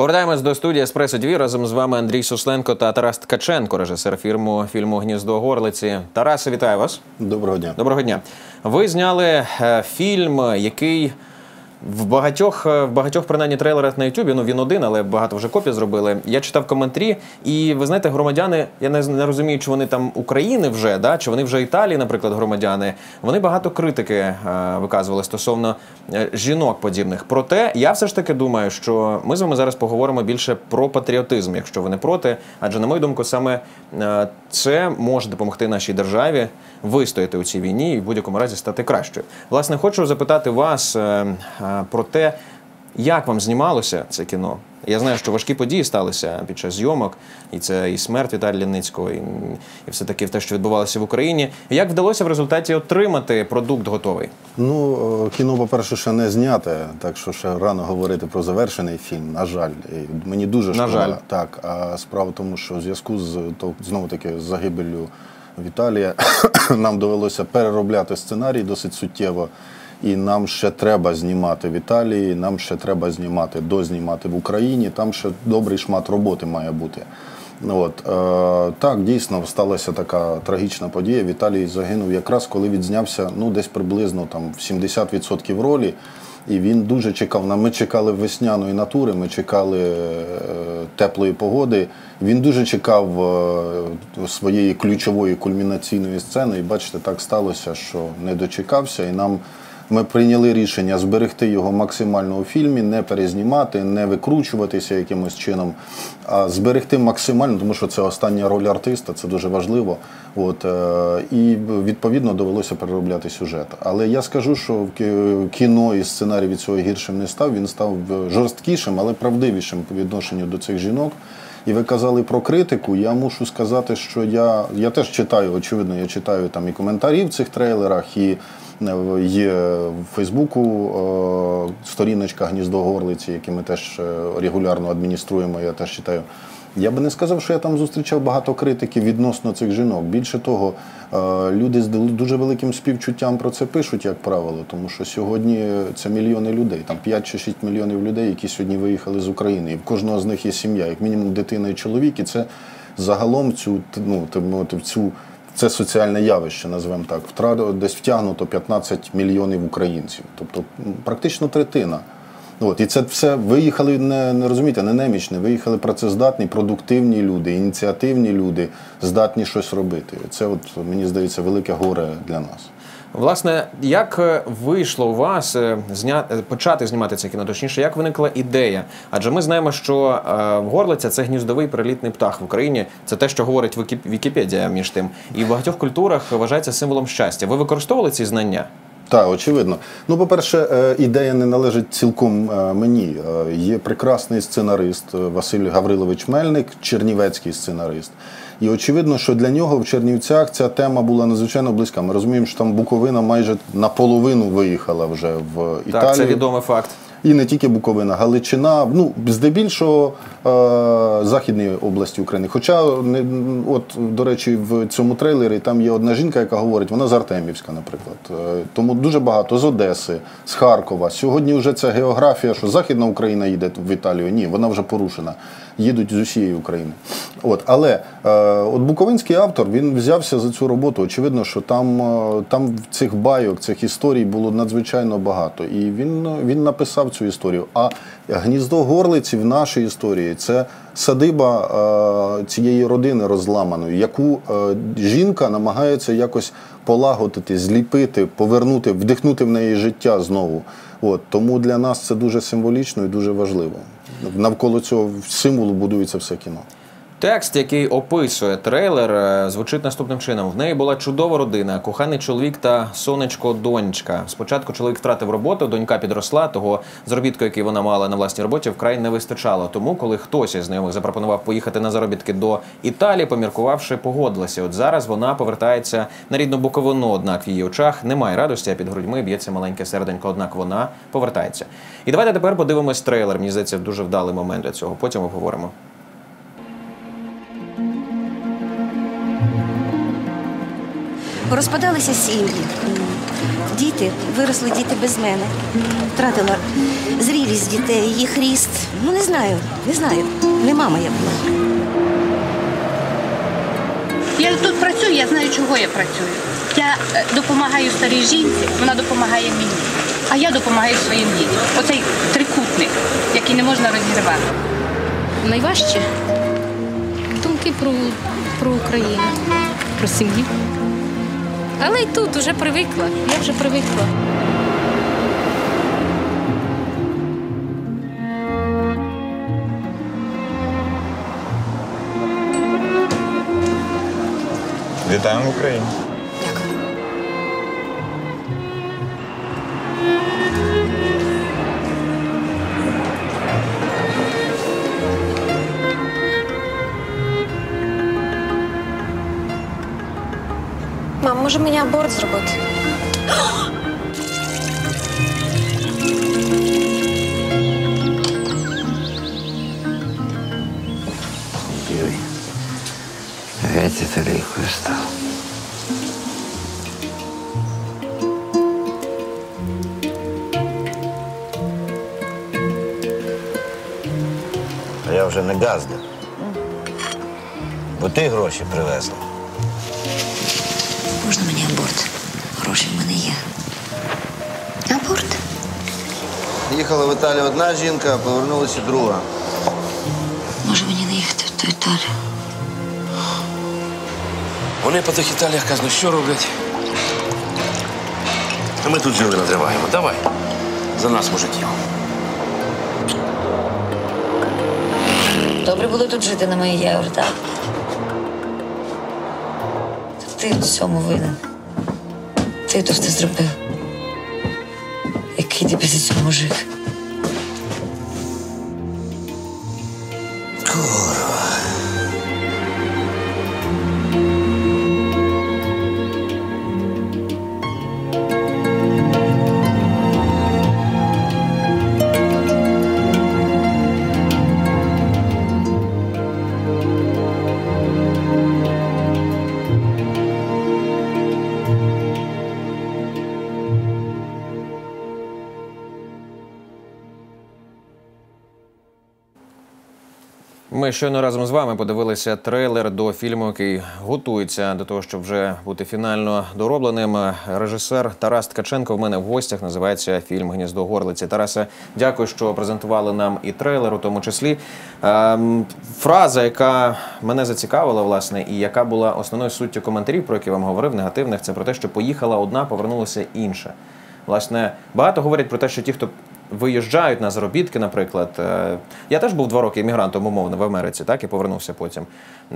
Повертаємось до студії Еспресо дві Разом з вами Андрій Сусленко та Тарас Ткаченко, режисер фільму фільму Гніздо Горлиці. Тарасе, вітаю вас. Доброго дня. Доброго дня. Ви зняли е, фільм, який в багатьох, е, в багатьох принаймні трейлерах на Ютубі. Ну він один, але багато вже копій зробили. Я читав коментарі, і ви знаєте, громадяни, я не, не розумію, чи вони там України вже, да, чи вони вже Італії, наприклад, громадяни. Вони багато критики е, виказували стосовно е, жінок подібних. Проте я все ж таки думаю, що ми з вами зараз поговоримо більше про патріотизм, якщо ви не проти. Адже, на мою думку, саме е, це може допомогти нашій державі вистояти у цій війні і в будь-якому разі стати кращою. Власне, хочу запитати вас е, е, про те, як вам знімалося це кіно. Я знаю, що важкі події сталися під час зйомок, і це і смерть Віталія Ляницького, і, і все таки те, що відбувалося в Україні. Як вдалося в результаті отримати продукт готовий? Ну, е, кіно, по-перше, ще не зняте, так що ще рано говорити про завершений фільм. На жаль, І мені дуже На жаль. Так, а справа в тому, що в зв'язку з то знову таки з загибеллю Віталія нам довелося переробляти сценарій досить суттєво. І нам ще треба знімати в Італії, нам ще треба знімати, дознімати в Україні. Там ще добрий шмат роботи має бути. От, е, так, дійсно сталася така трагічна подія. Віталій загинув якраз коли відзнявся ну, десь приблизно там, в 70% ролі. І він дуже чекав. На- Ми чекали весняної натури, ми чекали е, теплої погоди. Він дуже чекав е, своєї ключової кульмінаційної сцени. І бачите, так сталося, що не дочекався. І нам ми прийняли рішення зберегти його максимально у фільмі, не перезнімати, не викручуватися якимось чином, а зберегти максимально, тому що це остання роль артиста, це дуже важливо. От, е, і відповідно довелося переробляти сюжет. Але я скажу, що кіно і сценарій від цього гіршим не став. Він став е, жорсткішим, але правдивішим по відношенню до цих жінок. І ви казали про критику. Я мушу сказати, що я, я теж читаю, очевидно, я читаю там і коментарі в цих трейлерах, і є в Фейсбуку е, сторіночка Гніздо Горлиці, які ми теж е, регулярно адмініструємо. Я теж читаю. Я би не сказав, що я там зустрічав багато критики відносно цих жінок. Більше того, е, люди з дуже великим співчуттям про це пишуть, як правило, тому що сьогодні це мільйони людей, там 5 чи 6 мільйонів людей, які сьогодні виїхали з України. І в кожного з них є сім'я, як мінімум дитина і чоловік. І це загалом цю ну, цю. Це соціальне явище, назвемо так. Втра- десь втягнуто 15 мільйонів українців, тобто практично третина. От, і це все виїхали не, не розумієте, не немічні, виїхали працездатні, продуктивні люди, ініціативні люди, здатні щось робити. Це, от, мені здається, велике горе для нас. Власне, як е, вийшло у вас е, зня... е, почати знімати це кіно? Точніше, як виникла ідея? Адже ми знаємо, що горлиця це гніздовий прилітний птах в Україні. Це те, що говорить Вікіп... Вікіпедія між тим. І в багатьох культурах вважається символом щастя. Ви використовували ці знання? Так, очевидно. Ну, по-перше, ідея не належить цілком мені. Є прекрасний сценарист Василь Гаврилович Мельник, чернівецький сценарист. І очевидно, що для нього в Чернівцях ця тема була надзвичайно близька. Ми розуміємо, що там Буковина майже наполовину виїхала вже в Італію. Так, це відомий факт. І не тільки Буковина, Галичина, ну здебільшого е, західної області України. Хоча не от до речі, в цьому трейлері там є одна жінка, яка говорить, вона з Артемівська, наприклад. Е, тому дуже багато з Одеси, з Харкова. Сьогодні вже ця географія, що Західна Україна їде в Італію. Ні, вона вже порушена. Їдуть з усієї України. От, але е, от Буковинський автор він взявся за цю роботу. Очевидно, що там, е, там цих байок, цих історій було надзвичайно багато. І він, він написав цю історію. А гніздо горлиці в нашій історії це садиба е, цієї родини розламаної, яку е, жінка намагається якось полагодити, зліпити, повернути, вдихнути в неї життя знову. От тому для нас це дуже символічно і дуже важливо. Навколо цього символу будується все кіно. Текст, який описує трейлер, е, звучить наступним чином: в неї була чудова родина, коханий чоловік та сонечко донька. Спочатку чоловік втратив роботу, донька підросла. Того заробітку, який вона мала на власній роботі, вкрай не вистачало. Тому, коли хтось із знайомих запропонував поїхати на заробітки до Італії, поміркувавши, погодилася. От зараз вона повертається на рідну Буковину. Однак в її очах немає радості, а під грудьми б'ється маленьке серденько. Однак вона повертається. І давайте тепер подивимось трейлер. Мені здається, дуже вдалий момент для цього. Потім обговоримо. Розпадалися сім'ї. Діти, виросли діти без мене. Втратила зрілість дітей, їх ріст. Ну не знаю, не знаю. Не мама я була. Я тут працюю, я знаю, чого я працюю. Я е, допомагаю старій жінці, вона допомагає мені. А я допомагаю своїм дітям. Оцей трикутник, який не можна розірвати. Найважче думки про, про Україну, про сім'ю. Але й тут вже привикла. Я вже привикла. Вітаємо в Україні. Може мені аборт зробити? Ой, опять италийку стал. А я вже не газда. Бо ти гроші привезла. Можна мені аборт? Гроші в мене є. Аборт? Їхала в Італію одна жінка, а повернулася друга. Може мені не їхати в ту Італію? Вони по тих Італіях казно, що роблять. А ми тут жили натриваємо. Давай. За нас, мужиків. Добре було тут жити на моїй євро, так? Ти в цьому винен. Ти то все зробив. Який ти після цього мужик? Щойно разом з вами подивилися трейлер до фільму, який готується до того, щоб вже бути фінально доробленим. Режисер Тарас Ткаченко в мене в гостях називається фільм Гніздо горлиці. Тарасе, дякую, що презентували нам і трейлер, у тому числі. Ем, фраза, яка мене зацікавила, власне, і яка була основною суттю коментарів, про які вам говорив, негативних, це про те, що поїхала одна, повернулася інша. Власне, багато говорять про те, що ті, хто виїжджають на заробітки, наприклад. е, Я теж був два роки емігрантом, умовно, в Америці, так і повернувся потім.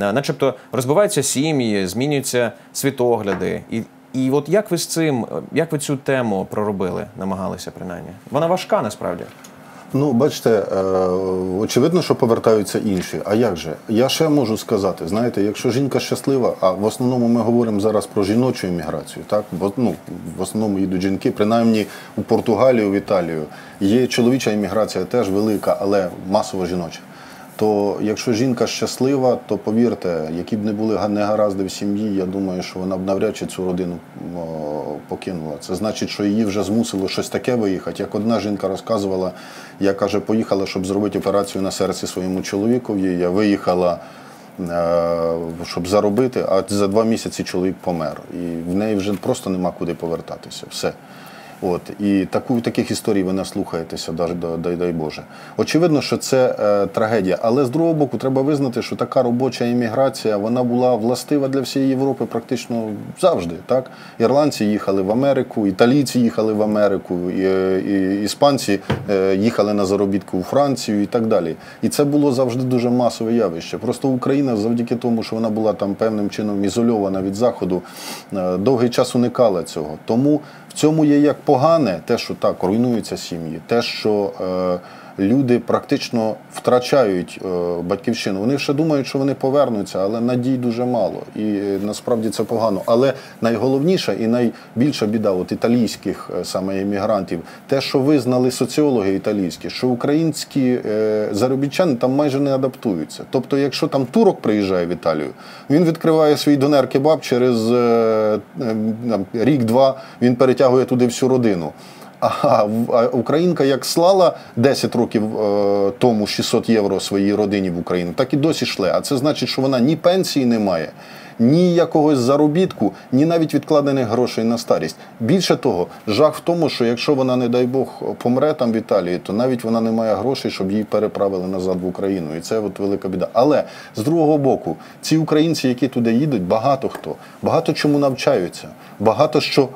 Е, Начебто розбиваються сім'ї, змінюються світогляди. І, і от як ви з цим, е, як ви цю тему проробили, намагалися принаймні? Вона важка насправді. Ну, бачите, е, очевидно, що повертаються інші. А як же? Я ще можу сказати, знаєте, якщо жінка щаслива, а в основному ми говоримо зараз про жіночу імміграцію, так? Бо ну, в основному їдуть жінки, принаймні у Португалію, в Італію. Є чоловіча імміграція теж велика, але масово жіноча. То якщо жінка щаслива, то повірте, які б не були га- негаразди в сім'ї, я думаю, що вона б навряд чи цю родину покинула. Це значить, що її вже змусило щось таке виїхати. Як одна жінка розказувала, я каже, поїхала, щоб зробити операцію на серці своєму чоловікові. Я виїхала, е, щоб заробити, а за два місяці чоловік помер. І в неї вже просто нема куди повертатися. Все. От і таку таких історій ви наслухаєтеся, дай, дай, Боже. Очевидно, що це е, трагедія. Але з другого боку, треба визнати, що така робоча імміграція вона була властива для всієї Європи практично завжди. Так, ірландці їхали в Америку, італійці їхали в Америку, і, і, іспанці е, їхали на заробітку у Францію і так далі. І це було завжди дуже масове явище. Просто Україна, завдяки тому, що вона була там певним чином ізольована від заходу, е, довгий час уникала цього. Тому цьому є як погане, те, що так руйнуються сім'ї, те, що е, люди практично втрачають е, батьківщину. Вони ще думають, що вони повернуться, але надій дуже мало. І е, насправді це погано. Але найголовніша і найбільша біда от італійських е, саме емігрантів, те, що визнали соціологи італійські, що українські заробітчани там майже не адаптуються. Тобто, якщо там турок приїжджає в Італію, він відкриває свій донер кебаб через там, рік-два, він перетягує туди всю родину. А, українка як слала 10 років е, тому 600 євро своїй родині в Україну, так і досі шле. А це значить, що вона ні пенсії не має, ні якогось заробітку, ні навіть відкладених грошей на старість. Більше того, жах в тому, що якщо вона, не дай Бог, помре там в Італії, то навіть вона не має грошей, щоб її переправили назад в Україну. І це от велика біда. Але з другого боку, ці українці, які туди їдуть, багато хто, багато чому навчаються, багато що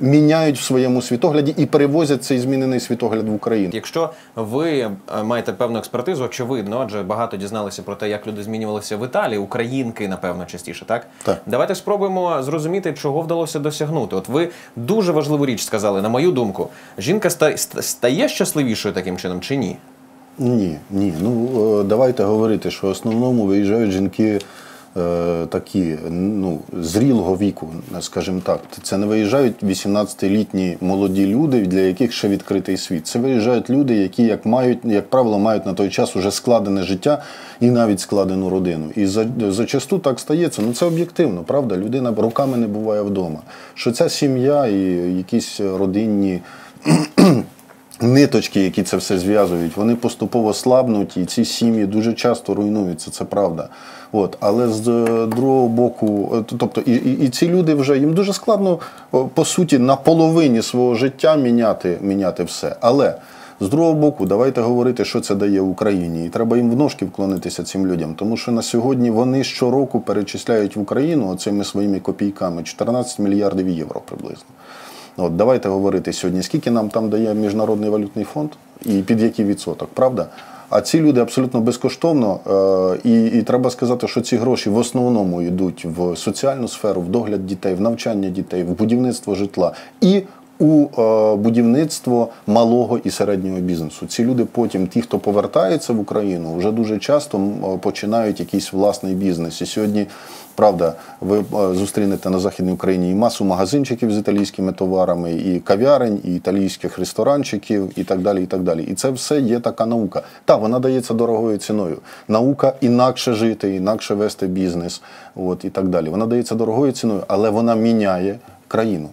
міняють в своєму світогляді і перевозять цей змінений світогляд в Україну. Якщо ви е, маєте певну експертизу, очевидно, адже багато дізналися про те, як люди змінювалися в Італії, українки, напевно, частіше, так? Так. Давайте спробуємо зрозуміти, чого вдалося досягнути. От ви дуже важливу річ сказали, на мою думку, жінка ста- ст- стає щасливішою таким чином чи ні? Ні, ні. Ну е, давайте говорити, що в основному виїжджають жінки такі, ну, зрілого віку, скажімо так. Це не виїжджають 18-літні молоді люди, для яких ще відкритий світ. Це виїжджають люди, які, як мають, як правило, мають на той час уже складене життя і навіть складену родину. І за, зачасту так стається. Ну це об'єктивно, правда? Людина роками не буває вдома. Що ця сім'я і якісь родинні ниточки, які це все зв'язують, вони поступово слабнуть, і ці сім'ї дуже часто руйнуються, це правда. От, але з е, другого боку, е, тобто, і, і, і ці люди вже їм дуже складно, по суті, на половині свого життя міняти, міняти все. Але з другого боку, давайте говорити, що це дає Україні. І треба їм в ножки вклонитися цим людям, тому що на сьогодні вони щороку перечисляють в Україну оцими своїми копійками 14 мільярдів євро приблизно. От давайте говорити сьогодні, скільки нам там дає Міжнародний валютний фонд і під який відсоток, правда? А ці люди абсолютно безкоштовно, е, і, і треба сказати, що ці гроші в основному йдуть в соціальну сферу, в догляд дітей, в навчання дітей, в будівництво житла і у е, будівництво малого і середнього бізнесу. Ці люди потім, ті, хто повертається в Україну, вже дуже часто е, починають якийсь власний бізнес. І сьогодні, правда, ви е, зустрінете на Західній Україні і масу магазинчиків з італійськими товарами, і кав'ярень, і італійських ресторанчиків, і так далі. І так далі. І це все є така наука. Так, вона дається дорогою ціною. Наука інакше жити, інакше вести бізнес, от і так далі. Вона дається дорогою ціною, але вона міняє країну.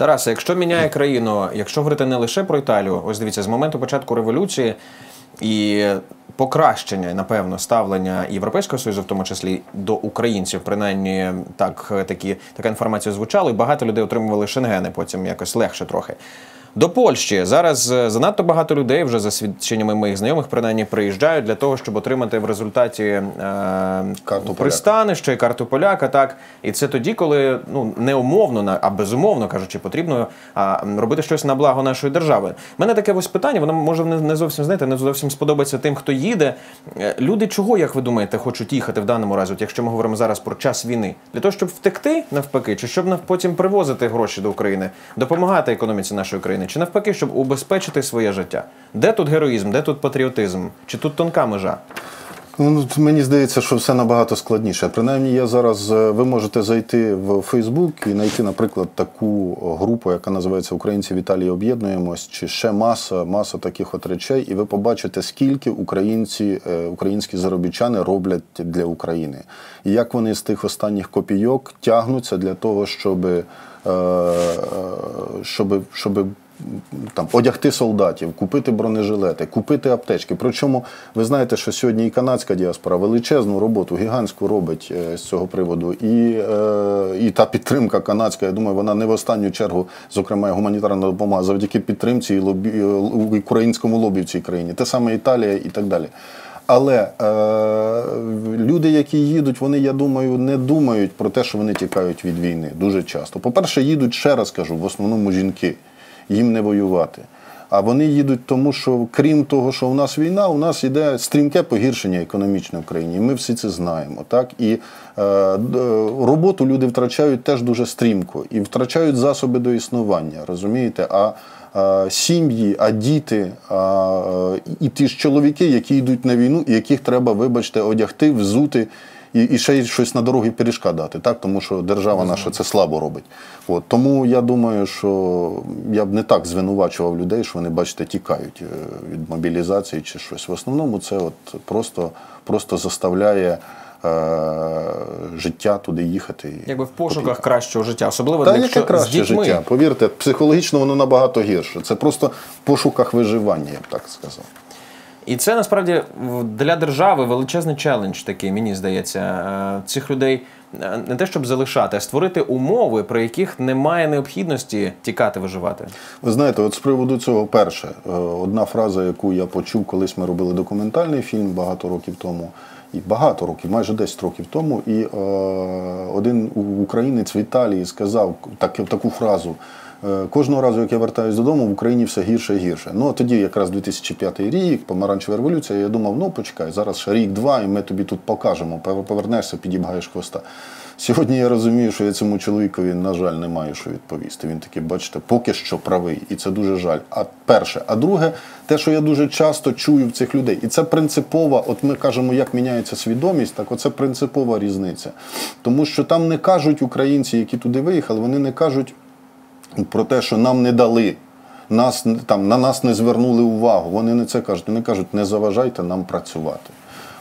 Тарасе, якщо міняє країну, якщо говорити не лише про Італію, ось дивіться, з моменту початку революції і покращення, напевно, ставлення Європейського Союзу, в тому числі до українців, принаймні так, такі, така інформація звучала, і багато людей отримували шенгени, потім якось легше трохи. До Польщі зараз е, занадто багато людей, вже за свідченнями моїх знайомих, принаймні приїжджають для того, щоб отримати в результаті е, Карту пристанище і карту поляка. Так і це тоді, коли ну не умовно, на- а безумовно кажучи, потрібно а, робити щось на благо нашої держави. У мене таке ось питання, воно може не, зовсім знаєте, не зовсім сподобається тим, хто їде. Е, Люди чого, як ви думаєте, хочуть їхати в даному разі, от якщо ми говоримо зараз про час війни, для того, щоб втекти навпаки, чи щоб потім привозити гроші до України, допомагати економіці нашої країни, чи навпаки, щоб убезпечити своє життя? Де тут героїзм, де тут патріотизм? Чи тут тонка межа? Ну, мені здається, що все набагато складніше. Принаймні, я зараз е, ви можете зайти в Фейсбук і знайти, наприклад, таку групу, яка називається Українці в Італії об'єднуємось, чи ще маса, маса таких от речей, і ви побачите, скільки українці, е, українські заробітчани роблять для України, і як вони з тих останніх копійок тягнуться для того, щоб, е, е, щоб, щоб там одягти солдатів, купити бронежилети, купити аптечки. Причому ви знаєте, що сьогодні і канадська діаспора величезну роботу, гігантську робить е, з цього приводу. І, е, і та підтримка канадська, я думаю, вона не в останню чергу, зокрема, гуманітарна допомога, завдяки підтримці і лобі, і українському лобі в цій країні. Те саме Італія і так далі. Але е, люди, які їдуть, вони, я думаю, не думають про те, що вони тікають від війни дуже часто. По-перше, їдуть, ще раз кажу, в основному жінки, їм не воювати. А вони їдуть тому, що крім того, що у нас війна, у нас йде стрімке погіршення економічне в країні. І ми всі це знаємо. Так? І е, д- роботу люди втрачають теж дуже стрімко і втрачають засоби до існування. Розумієте? А е, сім'ї, а діти, а, е, і ті ж чоловіки, які йдуть на війну, і яких треба, вибачте, одягти, взути. І, і ще й щось на дорогі пиріжка дати, так? тому що держава наша це слабо робить. От. Тому я думаю, що я б не так звинувачував людей, що вони, бачите, тікають е, від мобілізації чи щось. В основному це от просто, просто заставляє е, життя туди їхати. Якби в пошуках кращого життя, особливо Та якщо яке краще з дітьми. життя? Повірте, психологічно воно набагато гірше. Це просто в пошуках виживання, я б так сказав. І це насправді для держави величезний челендж такий, мені здається, Е, цих людей е, не те, щоб залишати, а створити умови, при яких немає необхідності тікати виживати. Ви знаєте, от з приводу цього перше, е, одна фраза, яку я почув, колись ми робили документальний фільм багато років тому, і багато років, майже 10 років тому, і е, один українець в Італії сказав так, таку фразу. Е, Кожного разу, як я вертаюсь додому, в Україні все гірше і гірше. Ну а тоді, якраз 2005 рік, помаранчева революція, я думав, ну почекай, зараз ще рік-два, і ми тобі тут покажемо. Пов- Повернешся, підібгаєш хвоста. Сьогодні я розумію, що я цьому чоловікові, на жаль, не маю що відповісти. Він такий, бачите, поки що правий, і це дуже жаль. А перше, а друге, те, що я дуже часто чую в цих людей, і це принципова, от ми кажемо, як міняється свідомість, так оце принципова різниця. Тому що там не кажуть українці, які туди виїхали, вони не кажуть про те, що нам не дали. Нас там на нас не звернули увагу. Вони не це кажуть. Вони кажуть, не заважайте нам працювати.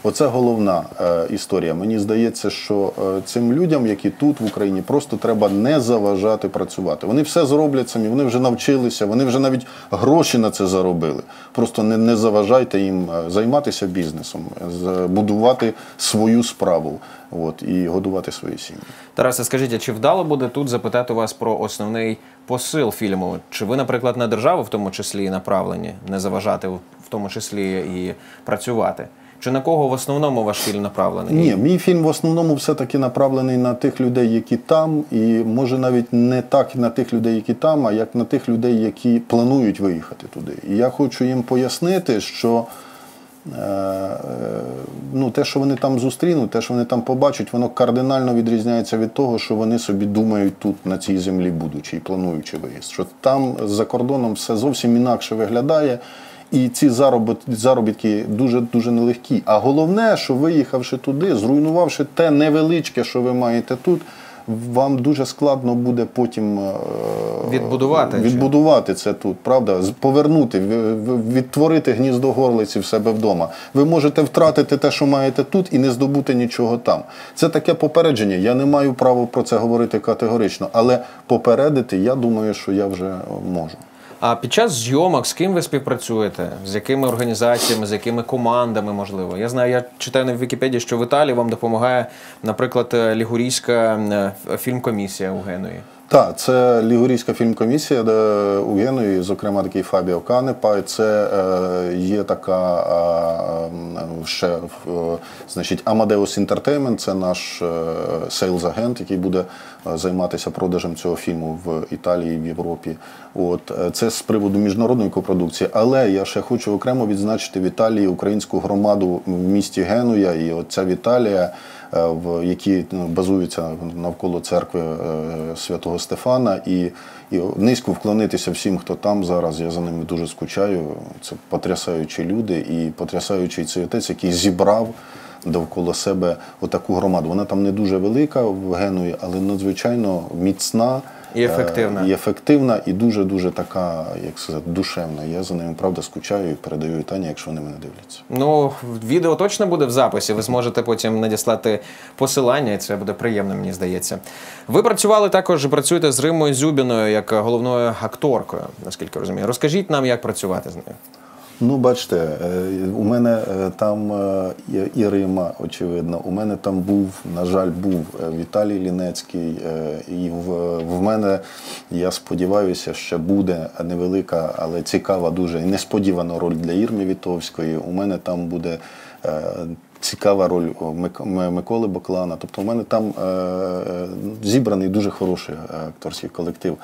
Оце головна е, історія. Мені здається, що е, цим людям, які тут в Україні, просто треба не заважати працювати. Вони все зроблять самі, вони вже навчилися, вони вже навіть гроші на це заробили. Просто не, не заважайте їм е, займатися бізнесом, будувати свою справу от, і годувати свої сім'ї. Тарасе, скажіть, а чи вдало буде тут запитати вас про основний посил фільму? Чи ви, наприклад, на державу в тому числі направлені, не заважати в тому числі і працювати? Чи на кого в основному ваш фільм направлений? Ні, мій фільм в основному все-таки направлений на тих людей, які там, і може навіть не так на тих людей, які там, а як на тих людей, які планують виїхати туди. І я хочу їм пояснити, що е, е, ну, те, що вони там зустрінуть, те, що вони там побачать, воно кардинально відрізняється від того, що вони собі думають тут на цій землі, будучи і плануючи виїзд. Що там за кордоном все зовсім інакше виглядає. І ці заробітки, дуже дуже нелегкі. А головне, що виїхавши туди, зруйнувавши те невеличке, що ви маєте тут, вам дуже складно буде потім е, Відбудувати відбудувати це тут, правда? Повернути, відтворити гніздо горлиці в себе вдома. Ви можете втратити те, що маєте тут, і не здобути нічого там. Це таке попередження. Я не маю права про це говорити категорично, але попередити, я думаю, що я вже можу. А під час зйомок з ким ви співпрацюєте? З якими організаціями, з якими командами, можливо? Я знаю, я читаю на Вікіпедії, що в Італії вам допомагає, наприклад, Лігурійська е, фільмкомісія у Генуї. Так, це Лігурійська фільмкомісія, де у Генуї, зокрема, такий Фабіо Канепа. Це е, є така е, е, ще е, значить, Amadeus Entertainment, це наш сейлз-агент, який буде е, займатися продажем цього фільму в Італії, в Європі. От е, це з приводу міжнародної копродукції. Але я ще хочу окремо відзначити в Італії українську громаду в місті Генуя. І от ця Віталія які ну, базуються навколо церкви е, святого Стефана, і, і низько вклонитися всім, хто там зараз. Я за ними дуже скучаю. Це потрясаючі люди і потрясаючий цей отець, який зібрав. Довкола себе отаку громаду. Вона там не дуже велика в Генуї, але надзвичайно міцна І ефективна. е, І ефективна, і дуже дуже така, як сказати, душевна. Я за ними правда скучаю і передаю вітання, якщо вони мене дивляться. Ну, відео точно буде в записі. Ви зможете потім надіслати посилання, і це буде приємно, мені здається. Ви працювали також, працюєте з Римою Зюбіною як головною акторкою, наскільки розумію. Розкажіть нам, як працювати з нею. Ну, бачите, е, у мене е, там е, і- Рима, очевидно. У мене там був, на жаль, був Віталій Лінецький. І в, в мене, я сподіваюся, ще буде невелика, але цікава, дуже і несподівана роль для Ірми Вітовської. У мене там буде. Цікава роль Миколи Баклана. Тобто, у мене там е, е, зібраний дуже хороший е, акторський колектив.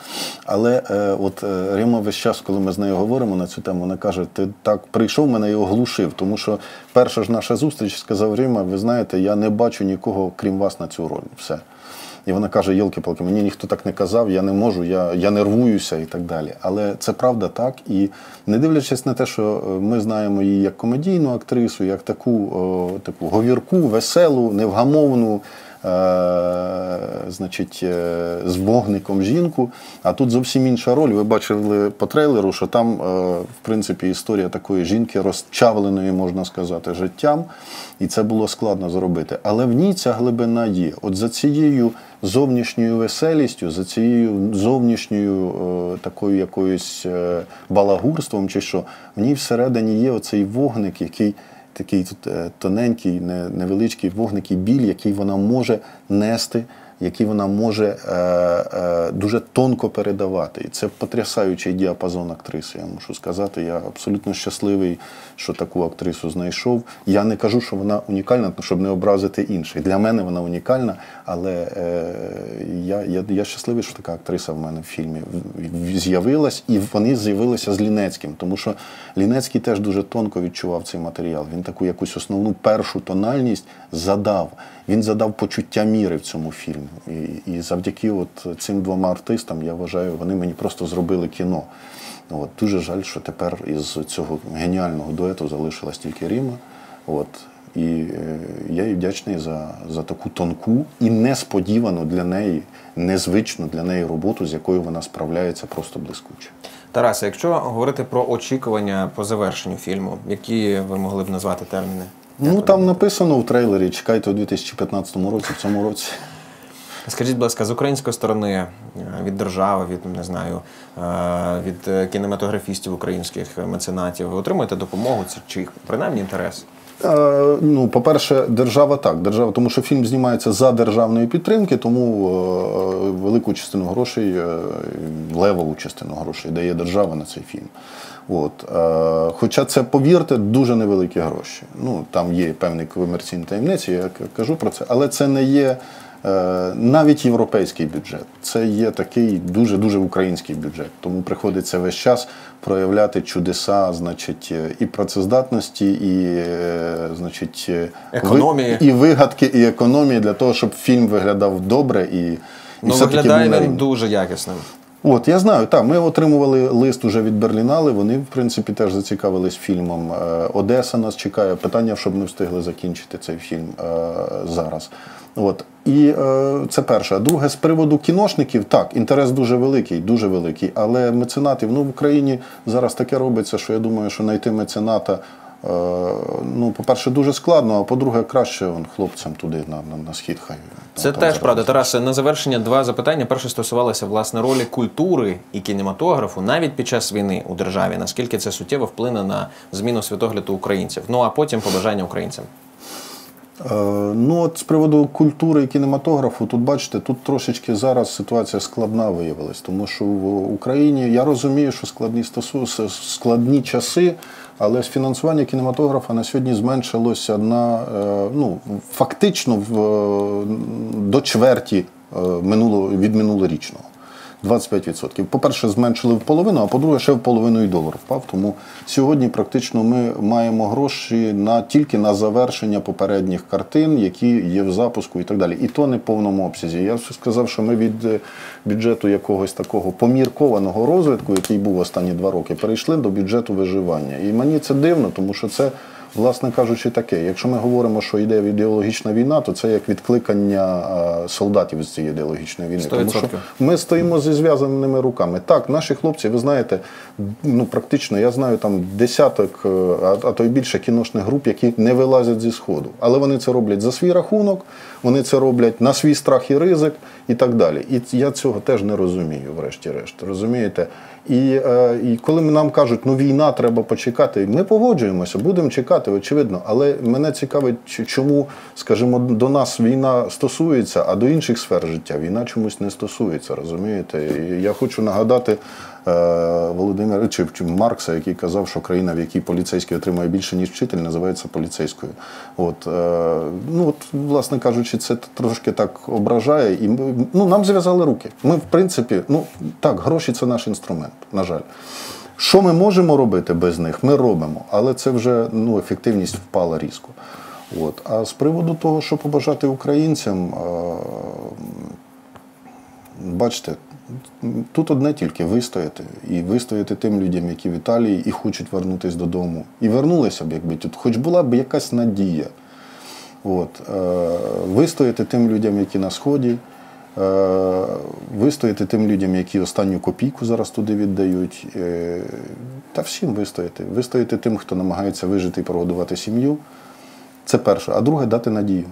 Але от Рима весь час, коли ми з нею говоримо на цю тему, вона каже: ти так прийшов мене і оглушив. Тому що перша ж наша зустріч сказав Рима, ви знаєте, я не бачу нікого крім вас на цю роль. Все. І вона каже: Йолки-палки, мені ніхто так не казав, я не можу, я, я нервуюся і так далі. Але це правда так. І не дивлячись на те, що е, ми знаємо її як комедійну актрису, як таку о, таку говірку, веселу, невгамовну. Е, Значить, е, з вогником жінку. А тут зовсім інша роль. Ви бачили по трейлеру, що там, е, в принципі, історія такої жінки розчавленої, можна сказати, життям. І це було складно зробити. Але в ній ця глибина є. От за цією зовнішньою веселістю, за цією зовнішньою такою якоюсь балагурством, чи що, в ній всередині є оцей вогник, який такий тут е, тоненький, не- невеличкий вогник і біль, який вона може нести, який вона може е, е, дуже тонко передавати. І це потрясаючий діапазон актриси. Я мушу сказати. Я абсолютно щасливий, що таку актрису знайшов. Я не кажу, що вона унікальна, щоб не образити інших. Для мене вона унікальна, але е, я, я, я щасливий, що така актриса в мене в фільмі з'явилась, і вони з'явилися з Лінецьким, тому що Лінецький теж дуже тонко відчував цей матеріал. Він таку якусь основну першу тональність задав. Він задав почуття міри в цьому фільмі. І, і завдяки от цим двома артистам, я вважаю, вони мені просто зробили кіно. От, дуже жаль, що тепер із цього геніального дуету залишилась тільки Ріма. От, і е, я їй вдячний за, за таку тонку і несподівану для неї, незвичну для неї роботу, з якою вона справляється просто блискуче. Тарасе, якщо говорити про очікування по завершенню фільму, які ви могли б назвати терміни? Ну там написано в трейлері, чекайте у 2015 році, в цьому році. Скажіть, будь ласка, з української сторони, е, від держави, від не знаю, е, від е, кінематографістів українських меценатів, ви отримуєте допомогу чи- чи принаймні інтерес? Е, Ну, по-перше, держава так. Держава, тому що фільм знімається за державної підтримки, тому е, велику частину грошей, е, левову частину грошей дає держава на цей фільм. От. Е, Хоча це, повірте, дуже невеликі гроші. Ну, там є певні комерційні таємниці, я кажу про це, але це не є. е, Навіть європейський бюджет це є такий дуже дуже український бюджет. Тому приходиться весь час проявляти чудеса, значить, е, і працездатності, і е, значить, е, ви- і вигадки, і економії для того, щоб фільм виглядав добре і, і Ну, виглядає він рівні. дуже якісним. От, я знаю, так, ми отримували лист уже від Берлінали, вони, в принципі, теж зацікавились фільмом. Е, Одеса нас чекає. Питання, щоб не встигли закінчити цей фільм е, зараз. От. І е, це перше. А друге, з приводу кіношників, так, інтерес дуже великий, дуже великий. Але меценатів, ну в Україні зараз таке робиться, що я думаю, що знайти мецената. Е, Ну, по-перше, дуже складно, а по-друге, краще он, хлопцям туди на, на, на схід хай. Це там теж правда. Тарасе, на завершення два запитання. Перше стосувалося власне ролі культури і кінематографу навіть під час війни у державі. Наскільки це суттєво вплине на зміну світогляду українців? Ну а потім побажання українцям. Е, Ну, от з приводу культури і кінематографу, тут бачите, тут трошечки зараз ситуація складна виявилась, тому що в Україні я розумію, що складні стосу, складні часи, але ж фінансування кінематографа на сьогодні зменшилося на е, ну, фактично в, е, до чверті минулого минуло, від минулорічного. 25%. По-перше, зменшили в половину, а по-друге, ще в половину і долар впав. Тому сьогодні практично ми маємо гроші на тільки на завершення попередніх картин, які є в запуску і так далі. І то не в повному обсязі. Я сказав, що ми від е, бюджету якогось такого поміркованого розвитку, який був останні два роки, перейшли до бюджету виживання. І мені це дивно, тому що це. Власне кажучи, таке. Якщо ми говоримо, що йде ідеологічна війна, то це як відкликання е, солдатів з цієї ідеологічної війни. Тому що ми стоїмо зі зв'язаними руками. Так, наші хлопці, ви знаєте, ну практично я знаю там десяток, е, а то й більше кіношних груп, які не вилазять зі сходу. Але вони це роблять за свій рахунок, вони це роблять на свій страх і ризик і так далі. І я цього теж не розумію, врешті-решт. Розумієте? І, е, і коли нам кажуть, ну війна, треба почекати, ми погоджуємося, будемо чекати, очевидно. Але мене цікавить, чому, скажімо, до нас війна стосується, а до інших сфер життя війна чомусь не стосується. Розумієте? І я хочу нагадати Володимира чи, чи Маркса, який казав, що країна, в якій поліцейський отримує більше, ніж вчитель, називається поліцейською. От, е, ну, от, власне кажучи, це трошки так ображає. І ми, ну, нам зв'язали руки. Ми, в принципі, ну так, гроші це наш інструмент, на жаль. Що ми можемо робити без них, ми робимо, але це вже ну, ефективність впала різко. От. А з приводу того, що побажати українцям, е, бачите, тут одне тільки вистояти. І вистояти тим людям, які в Італії і хочуть вернутися додому. І вернулися б, якби тут, хоч була б якась надія. От, е, вистояти тим людям, які на Сході, е, вистояти тим людям, які останню копійку зараз туди віддають. Е, та всім вистояти. Вистояти тим, хто намагається вижити і прогодувати сім'ю. Це перше. А друге дати надію.